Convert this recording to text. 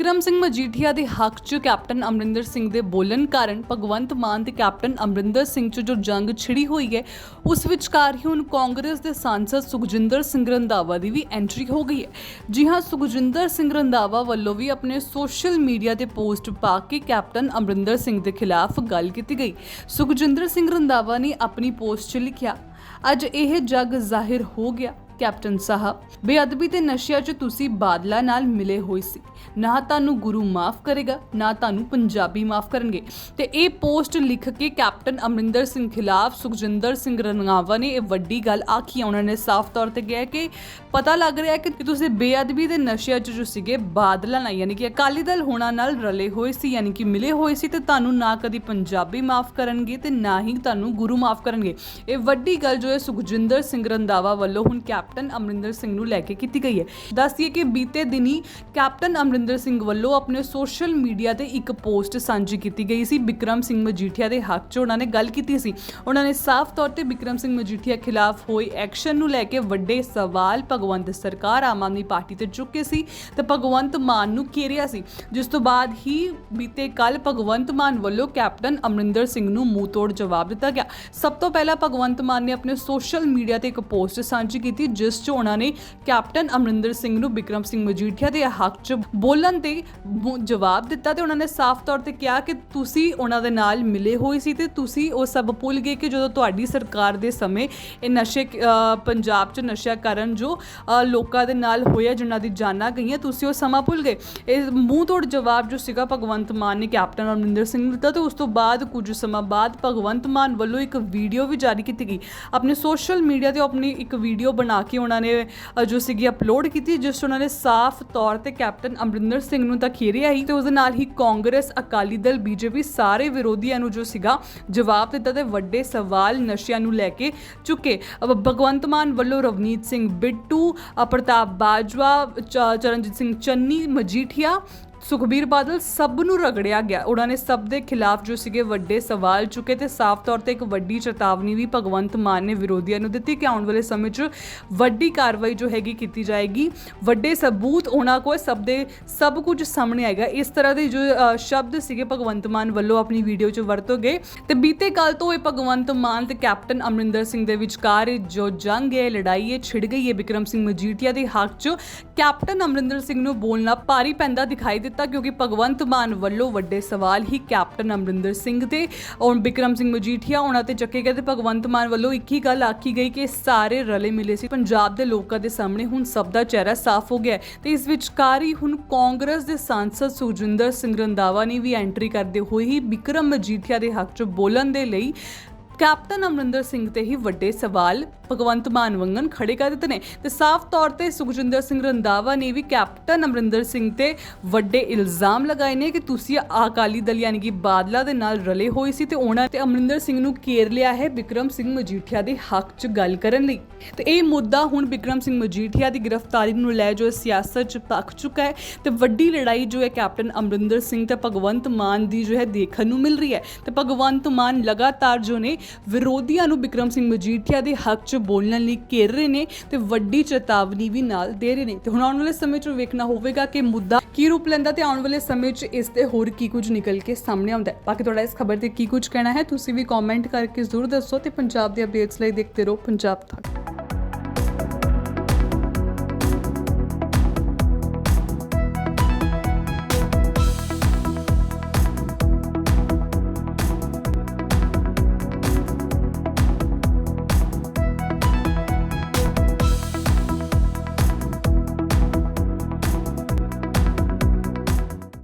ਬਿਕਰਮ ਸਿੰਘ ਮਜੀਠੀਆ ਦੇ ਹੱਕ 'ਚ ਕੈਪਟਨ ਅਮਰਿੰਦਰ ਸਿੰਘ ਦੇ ਬੋਲਣ ਕਾਰਨ ਭਗਵੰਤ ਮਾਨ ਤੇ ਕੈਪਟਨ ਅਮਰਿੰਦਰ ਸਿੰਘ 'ਚ ਜੋ ਜੰਗ ਛਿੜੀ ਹੋਈ ਹੈ, ਉਸ ਵਿਚਕਾਰ ਹੀ ਹੁਣ ਕਾਂਗਰਸ ਦੇ ਸਾਂਸਦ ਸੁਖਜਿੰਦਰ ਸਿੰਘ ਰੰਧਾਵਾ ਦੀ ਵੀ ਐਂਟਰੀ ਹੋ ਗਈ ਹੈ। ਜੀ ਹਾਂ, ਸੁਖਜਿੰਦਰ ਸਿੰਘ ਰੰਧਾਵਾ ਵੱਲੋਂ ਵੀ ਆਪਣੇ ਸੋਸ਼ਲ ਮੀਡੀਆ ਤੇ ਪੋਸਟ ਪਾ ਕੇ ਕੈਪਟਨ ਅਮਰਿੰਦਰ ਸਿੰਘ ਦੇ ਖਿਲਾਫ ਗੱਲ ਕੀਤੀ ਗਈ। ਸੁਖਜਿੰਦਰ ਸਿੰਘ ਰੰਧਾਵਾ ਨੇ ਆਪਣੀ ਪੋਸਟ 'ਚ ਲਿਖਿਆ, ਅੱਜ ਇਹ ਜੱਗ ਜ਼ਾਹਿਰ ਹੋ ਗਿਆ। ਕੈਪਟਨ ਸਾਹਿਬ, ਬੇਅਦਬੀ ਤੇ ਨਸ਼ਿਆਂ 'ਚ ਤੁਸੀਂ ਬਾਦਲਾ ਨਾਲ ਮਿਲੇ ਹੋਏ ਸੀ। ਨਾ ਤੁਹਾਨੂੰ ਗੁਰੂ ਮਾਫ ਕਰੇਗਾ, ਨਾ ਤੁਹਾਨੂੰ ਪੰਜਾਬੀ ਮਾਫ ਕਰਨਗੇ। ਤੇ ਇਹ ਪੋਸਟ ਲਿਖ ਕੇ ਕੈਪਟਨ ਅਮਰਿੰਦਰ ਸਿੰਘ ਖਿਲਾਫ ਸੁਖਜਿੰਦਰ ਸਿੰਘ ਰਣਾਵਾ ਨੇ ਇਹ ਵੱਡੀ ਗੱਲ ਆਖੀ। ਹੈ। ਉਹਨਾਂ ਨੇ ਸਾਫ਼ ਤੌਰ ਤੇ ਕਿਹਾ ਕਿ ਪਤਾ ਲੱਗ ਰਿਹਾ ਕਿ ਤੁਸੀਂ ਬੇਅਦਬੀ ਦੇ ਨਸ਼ਿਆਂ 'ਚ ਜੋ ਸੀਗੇ, ਬਾਦਲਾ ਨਾਲ, ਯਾਨੀ ਕਿ ਅਕਾਲੀ ਦਲ ਹੋਣਾ ਨਾਲ ਰਲੇ ਹੋਏ ਸੀ, ਯਾਨੀ ਕਿ ਮਿਲੇ ਹੋਏ ਸੀ, ਤੇ ਤੁਹਾਨੂੰ ਨਾ ਕਦੀ ਪੰਜਾਬੀ ਮਾਫ ਕਰਨਗੇ ਤੇ ਨਾ ਹੀ ਤੁਹਾਨੂੰ ਗੁਰੂ ਮਾਫ ਕਰਨਗੇ। ਇਹ ਵੱਡੀ ਗੱਲ ਜੋ ਹੈ ਸੁਖਜਿੰਦਰ ਸਿੰਘ ਰੰਦਾਵਾ ਵੱਲੋਂ ਹੁਣ ਕੈਪਟਨ ਕੈਪਟਨ ਅਮਰਿੰਦਰ ਸਿੰਘ ਨੂੰ ਲੈ ਕੇ ਕੀਤੀ ਗਈ ਹੈ। ਦੱਸੀਏ ਕਿ ਬੀਤੇ ਦਿਨੀ ਕੈਪਟਨ ਅਮਰਿੰਦਰ ਸਿੰਘ ਵੱਲੋਂ ਆਪਣੇ ਸੋਸ਼ਲ ਮੀਡੀਆ ਤੇ ਇੱਕ ਪੋਸਟ ਸਾਂਝੀ ਕੀਤੀ ਗਈ ਸੀ। ਬਿਕਰਮ ਸਿੰਘ ਮਜੀਠੀਆ ਦੇ ਹੱਕ 'ਚ ਉਹਨਾਂ ਨੇ ਗੱਲ ਕੀਤੀ ਸੀ। ਉਹਨਾਂ ਨੇ ਸਾਫ਼ ਤੌਰ ਤੇ ਬਿਕਰਮ ਸਿੰਘ ਮਜੀਠੀਆ ਖਿਲਾਫ ਹੋਏ ਐਕਸ਼ਨ ਨੂੰ ਲੈ ਕੇ ਵੱਡੇ ਸਵਾਲ ਭਗਵੰਤ ਸਰਕਾਰ, ਆਮ ਆਦਮੀ ਪਾਰਟੀ ਤੇ ਚੁੱਕੇ ਸੀ ਤੇ ਭਗਵੰਤ ਮਾਨ ਨੂੰ ਘੇਰਿਆ ਸੀ। ਜਿਸ ਤੋਂ ਬਾਅਦ ਹੀ ਬੀਤੇ ਕੱਲ ਭਗਵੰਤ ਮਾਨ ਵੱਲੋਂ ਕੈਪਟਨ ਅਮਰਿੰਦਰ ਸਿੰਘ ਨੂੰ ਮੂੰਹ ਤੋੜ ਜਵਾਬ ਦਿੱਤਾ ਗਿਆ। ਸਭ ਤੋਂ ਪਹਿਲਾਂ ਭਗਵੰਤ ਮਾਨ ਨੇ ਆਪਣੇ ਸੋਸ਼ਲ ਮੀਡੀਆ ਤੇ ਇੱਕ ਪੋਸਟ ਸਾਂਝੀ ਕੀਤੀ ਜਿਸ 'ਚ ਉਹਨਾਂ ਨੇ ਕੈਪਟਨ ਅਮਰਿੰਦਰ ਸਿੰਘ ਨੂੰ ਬਿਕਰਮ ਸਿੰਘ ਮਜੀਠੀਆ ਦੇ ਹੱਕ 'ਚ ਬੋਲਣ ਤੇ ਮੂੰਹ ਜਵਾਬ ਦਿੱਤਾ ਤੇ ਉਹਨਾਂ ਨੇ ਸਾਫ਼ ਤੌਰ ਤੇ ਕਿਹਾ ਕਿ ਤੁਸੀਂ ਉਹਨਾਂ ਦੇ ਨਾਲ ਮਿਲੇ ਹੋਏ ਸੀ ਤੇ ਤੁਸੀਂ ਉਹ ਸਭ ਭੁੱਲ ਗਏ ਕਿ ਜਦੋਂ ਤੁਹਾਡੀ ਸਰਕਾਰ ਦੇ ਸਮੇਂ ਇਹ ਨਸ਼ੇ ਪੰਜਾਬ 'ਚ ਨਸ਼ਾ ਕਰਨ ਜੋ ਲੋਕਾਂ ਦੇ ਨਾਲ ਹੋਇਆ ਜਿਨ੍ਹਾਂ ਦੀ ਜਾਨਾਂ ਗਈਆਂ, ਤੁਸੀਂ ਉਹ ਸਮਾਂ ਭੁੱਲ ਗਏ। ਇਹ ਮੂੰਹ ਤੋੜ ਜਵਾਬ ਜੋ ਸੀਗਾ ਭਗਵੰਤ ਮਾਨ ਨੇ ਕੈਪਟਨ ਅਮਰਿੰਦਰ ਸਿੰਘ ਨੂੰ ਦਿੱਤਾ ਤੇ ਉਸ ਤੋਂ ਬਾਅਦ ਕੁਝ ਸਮਾਂ ਬਾਅਦ ਭਗਵੰਤ ਮਾਨ ਵੱਲੋਂ ਇੱਕ ਵੀਡੀਓ ਵੀ ਜਾਰੀ ਕੀਤੀ ਗਈ। ਆਪਣੇ ਸੋਸ਼ਲ ਮੀਡੀਆ ਤੇ ਆਪਣੀ ਇੱਕ ਵੀਡੀਓ ਬਣਾ ਕੇ ਉਹਨਾਂ ਨੇ ਜੋ ਸੀਗੀ ਅਪਲੋਡ ਕੀਤੀ, ਜਿਸ 'ਚ ਉਹਨਾਂ ਨੇ ਸਾਫ਼ ਤੌਰ ਤੇ ਕੈਪਟਨ ਅਮਰਿੰਦਰ ਸਿੰਘ ਨੂੰ ਤਾਂ ਖੇਰਿਆ ਹੀ ਤੇ ਉਸ ਦੇ ਨਾਲ ਹੀ ਕਾਂਗਰਸ, ਅਕਾਲੀ ਦਲ, ਬੀਜੇਪੀ ਸਾਰੇ ਵਿਰੋਧੀਆਂ ਨੂੰ ਜੋ ਸੀਗਾ ਜਵਾਬ ਦਿੱਤਾ ਤੇ ਵੱਡੇ ਸਵਾਲ ਨਸ਼ਿਆਂ ਨੂੰ ਲੈ ਕੇ ਚੁੱਕੇ। ਭਗਵੰਤ ਮਾਨ ਵੱਲੋਂ ਰਵਨੀਤ ਸਿੰਘ ਬਿੱਟੂ ਪ੍ਰਤਾਪ ਬਾਜਵਾ, ਚ- ਚਰਨਜੀਤ ਸਿੰਘ ਚੰਨੀ, ਮਜੀਠੀਆ ਸੁਖਬੀਰ ਬਾਦਲ ਸਭ ਨੂੰ ਰਗੜਿਆ ਗਿਆ। ਉਹਨਾਂ ਨੇ ਸਭ ਦੇ ਖਿਲਾਫ ਜੋ ਸੀਗੇ ਵੱਡੇ ਸਵਾਲ ਚੁੱਕੇ ਤੇ ਸਾਫ਼ ਤੌਰ ਤੇ ਇੱਕ ਵੱਡੀ ਚੇਤਾਵਨੀ ਵੀ ਭਗਵੰਤ ਮਾਨ ਨੇ ਵਿਰੋਧੀਆਂ ਨੂੰ ਦਿੱਤੀ ਕਿ ਆਉਣ ਵਾਲੇ ਸਮੇਂ 'ਚ ਵੱਡੀ ਕਾਰਵਾਈ ਜੋ ਹੈਗੀ ਕੀਤੀ ਜਾਏਗੀ। ਵੱਡੇ ਸਬੂਤ ਉਹਨਾਂ ਕੋਲ, ਸਭ ਦੇ, ਸਭ ਕੁਝ ਸਾਹਮਣੇ ਆਏਗਾ। ਇਸ ਤਰ੍ਹਾਂ ਦੇ ਜੋ ਸ਼ਬਦ ਸੀਗੇ ਭਗਵੰਤ ਮਾਨ ਵੱਲੋਂ ਆਪਣੀ ਵੀਡੀਓ 'ਚ ਵਰਤੋ ਗਏ ਤੇ ਬੀਤੇ ਕੱਲ ਤੋਂ ਇਹ ਭਗਵੰਤ ਮਾਨ ਤੇ ਕੈਪਟਨ ਅਮਰਿੰਦਰ ਸਿੰਘ ਦੇ ਵਿਚਕਾਰ ਜੋ ਜੰਗ ਹੈ, ਲੜਾਈ ਹੈ, ਛਿੜ ਗਈ ਹੈ ਬਿਕਰਮ ਸਿੰਘ ਮਜੀਠੀਆ ਦੇ ਹੱਕ 'ਚ, ਕੈਪਟਨ ਅਮਰਿੰਦਰ ਸਿੰਘ ਨੂੰ ਬੋਲਣਾ ਭਾਰੀ ਪੈਂਦਾ ਦਿਖਾਈ ਦਿੱਤਾ ਕਿਉਂਕਿ ਭਗਵੰਤ ਮਾਨ ਵੱਲੋਂ ਵੱਡੇ ਸਵਾਲ ਹੀ ਕੈਪਟਨ ਅਮਰਿੰਦਰ ਸਿੰਘ ਤੇ ਔਰ ਬਿਕਰਮ ਸਿੰਘ ਮਜੀਠੀਆ ਉਹਨਾਂ ਤੇ ਚੱਕੇ ਗਏ ਤੇ ਭਗਵੰਤ ਮਾਨ ਵੱਲੋਂ ਇੱਕ ਹੀ ਗੱਲ ਆਖੀ ਗਈ ਕਿ ਸਾਰੇ ਰਲੇ ਮਿਲੇ ਸੀ। ਪੰਜਾਬ ਦੇ ਲੋਕਾਂ ਦੇ ਸਾਹਮਣੇ ਹੁਣ ਸਭ ਦਾ ਚਿਹਰਾ ਸਾਫ਼ ਹੋ ਗਿਆ ਹੈ ਤੇ ਇਸ ਵਿਚਕਾਰ ਹੀ ਹੁਣ ਕਾਂਗਰਸ ਦੇ ਸਾਂਸਦ ਸੁਜਿੰਦਰ ਸਿੰਘ ਰੰਦਾਵਾ ਨੇ ਵੀ ਐਂਟਰੀ ਕਰਦੇ ਹੋਏ ਹੀ ਬਿਕਰਮ ਮਜੀਠੀਆ ਦੇ ਹੱਕ 'ਚ ਬੋਲਣ ਦੇ ਲਈ ਕੈਪਟਨ ਅਮਰਿੰਦਰ ਸਿੰਘ ਤੇ ਹੀ ਵੱਡੇ ਸਵਾਲ ਭਗਵੰਤ ਮਾਨ ਵੰਗਨ ਖੜੇ ਕਰ ਦਿੱਤੇ ਨੇ ਤੇ ਸਾਫ਼ ਤੌਰ ਤੇ ਸੁਖਜਿੰਦਰ ਸਿੰਘ ਰੰਦਾਵਾ ਨੇ ਵੀ ਕੈਪਟਨ ਅਮਰਿੰਦਰ ਸਿੰਘ ਤੇ ਵੱਡੇ ਇਲਜ਼ਾਮ ਲਗਾਏ ਨੇ ਕਿ ਤੁਸੀਂ ਅਕਾਲੀ ਦਲ ਯਾਨੀ ਕਿ ਬਾਦਲਾ ਦੇ ਨਾਲ ਰਲੇ ਹੋਏ ਸੀ ਤੇ ਉਹਨਾਂ ਤੇ ਅਮਰਿੰਦਰ ਸਿੰਘ ਨੂੰ ਘੇਰ ਲਿਆ ਹੈ ਬਿਕਰਮ ਸਿੰਘ ਮਜੀਠੀਆ ਦੇ ਹੱਕ 'ਚ ਗੱਲ ਕਰਨ ਲਈ। ਤੇ ਇਹ ਮੁੱਦਾ ਹੁਣ ਬਿਕਰਮ ਸਿੰਘ ਮਜੀਠੀਆ ਦੀ ਗ੍ਰਿਫਤਾਰੀ ਨੂੰ ਲੈ ਜੋ ਸਿਆਸਤ 'ਚ ਪੱਕ ਚੁੱਕਾ ਹੈ ਤੇ ਵੱਡੀ ਲੜਾਈ ਜੋ ਹੈ ਕੈਪਟਨ ਅਮਰਿੰਦਰ ਸਿੰਘ ਤੇ ਭਗਵੰਤ ਮਾਨ ਦੀ ਜੋ ਹੈ ਦੇਖਣ ਨੂੰ ਮਿਲ ਰਹੀ ਹੈ। ਤੇ ਭਗਵੰਤ ਮਾਨ ਲਗਾਤਾਰ ਜੋ ਨੇ ਵਿਰੋਧੀਆਂ ਨੂੰ ਬਿਕਰਮ ਸਿੰਘ ਮਜੀਠੀਆ ਦੇ ਹੱਕ 'ਚ ਬੋਲਣ ਲਈ ਘੇਰ ਰਹੇ ਨੇ ਤੇ ਵੱਡੀ ਚੇਤਾਵਨੀ ਵੀ ਨਾਲ ਦੇ ਰਹੇ ਨੇ। ਤੇ ਹੁਣ ਆਉਣ ਵਾਲੇ ਸਮੇਂ 'ਚ ਵੇਖਣਾ ਹੋਵੇਗਾ ਕਿ ਮੁੱਦਾ ਕੀ ਰੂਪ ਲੈਂਦਾ ਤੇ ਆਉਣ ਵਾਲੇ ਸਮੇਂ 'ਚ ਇਸ ਤੇ ਹੋਰ ਕੀ ਕੁਝ ਨਿਕਲ ਕੇ ਸਾਹਮਣੇ ਆਉਂਦਾ ਹੈ। ਬਾਕੀ ਤੁਹਾਡਾ ਇਸ ਖਬਰ ਤੇ ਕੀ ਕੁਝ ਕਹਿਣਾ ਹੈ, ਤੁਸੀਂ ਵੀ ਕਮੈਂਟ ਕਰਕੇ ਜ਼ਰੂਰ ਦੱਸੋ ਤੇ ਪੰਜਾਬ ਦੇ ਅਪਡੇਟਸ ਲਈ ਦੇਖਦੇ ਰਹੋ ਪੰਜਾਬ ਤੱਕ